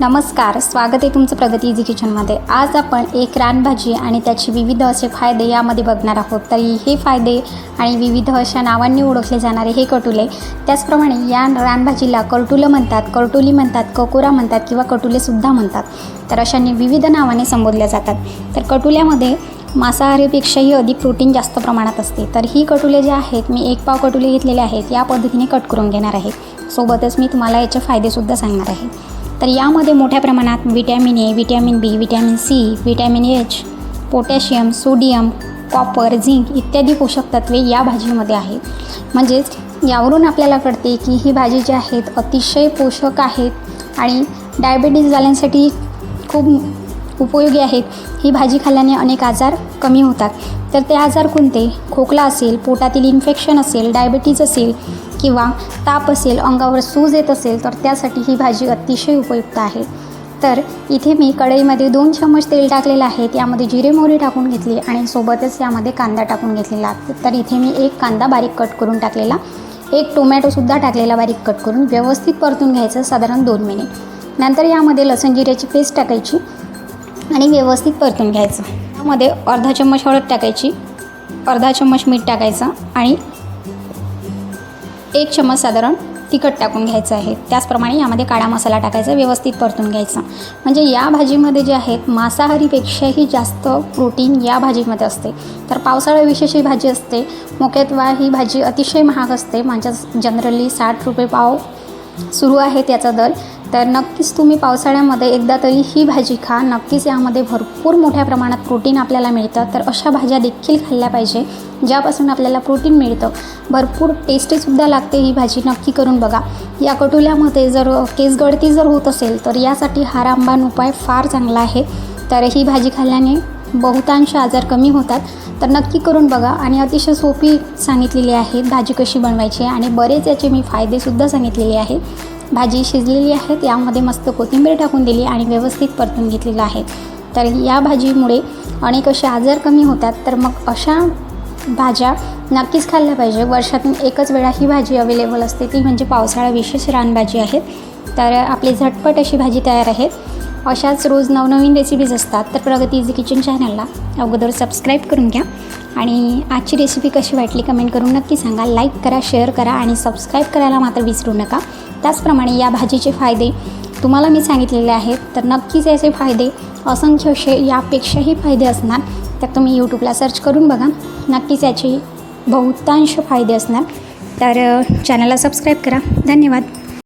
नमस्कार स्वागत आहे तुमचं प्रगती इझी किचनमध्ये आज आपण एक रानभाजी आणि त्याचे विविध असे फायदे यामध्ये बघणार आहोत. तरी हे फायदे आणि विविध अशा नावांनी ओळखले जाणारे हे कटुले त्याचप्रमाणे या रानभाजीला करटुलं म्हणतात करटुली म्हणतात ककोरा म्हणतात किंवा कटुलेसुद्धा म्हणतात. तर अशाने विविध नावाने संबोधल्या जातात. तर कटुल्यामध्ये मांसाहारीपेक्षाही अधिक प्रोटीन जास्त प्रमाणात असते. तर ही कटुले जे आहेत मी एक पाव कटुले घेतलेले आहेत या पद्धतीने कट करून घेणार आहे. सोबतच मी तुम्हाला याचे फायदेसुद्धा सांगणार आहे. तर यामध्ये मोठ्या प्रमाणात vitamin A vitamin B vitamin C vitamin H potassium sodium copper zinc इत्यादी पोषक तत्वे या भाजीमध्ये आहेत. म्हणजेच यावरून आपल्याला कळते की ही भाजी जी आहेत अतिशय पोषक आहेत आणि डायबिटीज झाल्यांसाठी खूप उपयोगी आहेत. ही भाजी खाल्ल्याने अनेक आजार कमी होतात. तर ते आजार कोणते? खोकला असेल पोटातील इन्फेक्शन असेल डायबिटीज असेल किंवा ताप असेल अंगावर सूज येत असेल तर त्यासाठी ही भाजी अतिशय उपयुक्त आहे. तर इथे मी कढईमध्ये दोन चम्मच तेल टाकलेलं आहे. त्यामध्ये जिरे मोहरी टाकून घेतली आणि सोबतच यामध्ये कांदा टाकून घेतलेला. तर इथे मी एक कांदा बारीक कट करून टाकलेला. एक टोमॅटोसुद्धा टाकलेला बारीक कट करून व्यवस्थित परतून घ्यायचं साधारण दोन मिनिट. नंतर यामध्ये लसण जिऱ्याची पेस्ट टाकायची आणि व्यवस्थित परतून घ्यायचं. त्यामध्ये अर्धा चम्मच हळद टाकायची अर्धा चम्मच मीठ टाकायचं आणि एक चम्मच साधारण तिखट टाकून घ्यायचं आहे. त्याचप्रमाणे यामध्ये काळा मसाला टाकायचा व्यवस्थित परतून घ्यायचा. म्हणजे या भाजीमध्ये जे आहेत मांसाहारीपेक्षाही जास्त प्रोटीन या भाजीमध्ये असते. तर पावसाळा विशेष ही भाजी असते मुख्यत्वे ही भाजी अतिशय महाग असते. म्हणजे जनरली साठ रुपये पाव सुरू आहे त्याचा दर. तर नक्कीच तुम्ही पावसाळ्यामध्ये एकदा तरी ही भाजी खा. नक्कीच यामध्ये भरपूर मोठ्या प्रमाणात प्रोटीन आपल्याला मिळतं. तर अशा भाज्या देखील खाल्ल्या पाहिजे ज्यापासून आपल्याला प्रोटीन मिळतं. भरपूर टेस्टीसुद्धा लागते ही भाजी. नक्की करून बघा. या कटुल्यामध्ये जर केस गळती जर होत असेल तर यासाठी हा रामबाण उपाय फार चांगला आहे. तर ही भाजी खाल्ल्याने बहुतांश आजार कमी होतात. तर नक्की करून बघा. आणि अतिशय सोपी सांगितलेली आहे भाजी कशी बनवायची आणि बरेच याचे मी फायदेसुद्धा सांगितलेले आहे. भाजी शिजलेली आहे त्यामध्ये मस्त कोथिंबीर टाकून दिली आणि व्यवस्थित परतून घेतलेलं आहे. तर या भाजीमुळे अनेक असे आजार कमी होतात तर मग अशा भाज्या नक्कीच खाल्ल्या पाहिजे. वर्षातून एकच वेळा ही भाजी अवेलेबल असते ती म्हणजे पावसाळा विशेष रानभाजी आहे. तर आपली झटपट अशी भाजी तयार आहे. अशाच रोज नवनवीन रेसिपीज असतात तर प्रगती इझी किचन चॅनलला अगोदर सबस्क्राईब करून घ्या. आणि आजची रेसिपी कशी वाटली कमेंट करून नक्की सांगा. लाईक करा शेअर करा आणि सबस्क्राईब करायला मात्र विसरू नका. त्याचप्रमाणे या भाजीचे फायदे तुम्हाला मी सांगितलेले आहेत तर नक्कीच याचे फायदे असंख्य असे यापेक्षाही फायदे असणार तर तुम्ही यूट्यूबला सर्च करून बघा. नक्कीच याचे बहुतांश फायदे असणार. तर चॅनलला सबस्क्राईब करा. धन्यवाद.